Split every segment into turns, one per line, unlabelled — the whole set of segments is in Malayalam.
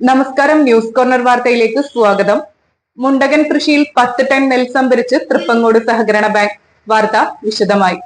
നമസ്കാരം ന്യൂസ് കോർണർ വാർത്തയിലേക്ക് സ്വാഗതം. മുണ്ടകൻ കൃഷിയിൽ പത്ത് ടൺ നെൽ സംഭരിച്ച് തൃപ്പങ്ങോട് സഹകരണ ബാങ്ക്. വാർത്ത വിശദമായി.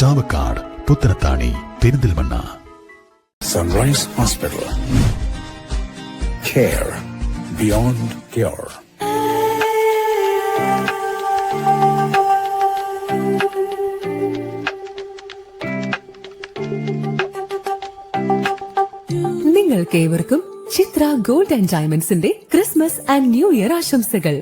Chavakkad Puthanathani Perinthalmanna
Sunrise Hospital. Care beyond cure.
നിങ്ങൾക്കേവർക്കും ചിത്ര ഗോൾഡ് ആൻഡ് ഡയമണ്ട്സിന്റെ ക്രിസ്മസ് ആൻഡ് ന്യൂ ഇയർ ആശംസകൾ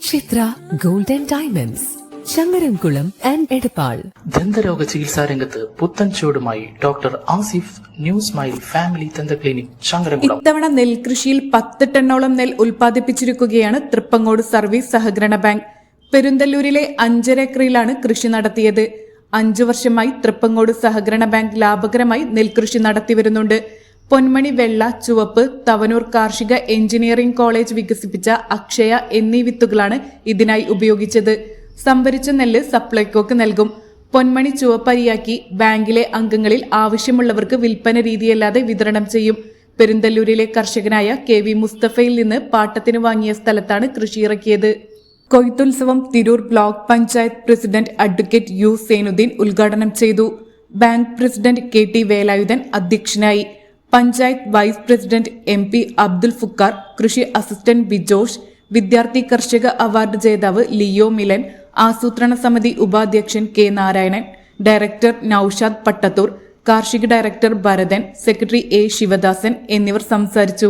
ചിത്ര gold and diamonds Changaramkulam and Edappal.
ദന്തരോഗ ചികിത്സാ രംഗത്ത് പുത്തൻ ചൂടുമായി doctor Asif new smile family ദന്ത ക്ലിനിക് ശങ്കരൻകുളം.
ഇത്തവണ നെൽകൃഷിയിൽ പത്ത് ടണ്ണോളം നെൽ ഉൽപ്പാദിപ്പിച്ചിരിക്കുകയാണ് തൃപ്പങ്ങോട് സർവീസ് സഹകരണ ബാങ്ക്. പെരുന്തല്ലൂരിലെ അഞ്ചര ഏക്കറിലാണ് കൃഷി നടത്തിയത്. അഞ്ചു വർഷമായി തൃപ്പങ്ങോട് സഹകരണ ബാങ്ക് ലാഭകരമായി നെൽകൃഷി നടത്തിവരുന്നുണ്ട് പൊന്മണി വെള്ള ചുവപ്പ് തവനൂർ കാർഷിക എഞ്ചിനീയറിംഗ് കോളേജ് വികസിപ്പിച്ച അക്ഷയ എന്നീ വിത്തുകളാണ് ഇതിനായി ഉപയോഗിച്ചത്. സംഭരിച്ച നെല്ല് സപ്ലൈകോക്ക് നൽകും. പൊന്മണി ചുവപ്പരിയാക്കി ബാങ്കിലെ അംഗങ്ങളിൽ ആവശ്യമുള്ളവർക്ക് വിൽപ്പന രീതിയല്ലാതെ വിതരണം ചെയ്യും. പെരുന്തല്ലൂരിലെ കർഷകനായ കെ വി മുസ്തഫയിൽ നിന്ന് പാട്ടത്തിന് വാങ്ങിയ സ്ഥലത്താണ് കൃഷി ഇറക്കിയത്. കൊയ്ത്തുത്സവം Tirur block panchayat president advocate U Senuddin ഉദ്ഘാടനം ചെയ്തു. Bank president K T Velayudhan അധ്യക്ഷനായി. Panchayat vice president M P Abdul Fukkar കൃഷി അസിസ്റ്റന്റ് ബിജോഷ് വിദ്യാർത്ഥി കർഷക അവാർഡ് ജേതാവ് ലിയോ മിലൻ ആസൂത്രണ സമിതി ഉപാധ്യക്ഷൻ കെ നാരായണൻ ഡയറക്ടർ നൌഷാദ് പട്ടത്തൂർ കാർഷിക director Bharathan secretary A Sivadasan എന്നിവർ സംസാരിച്ചു.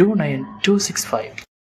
two nine two six five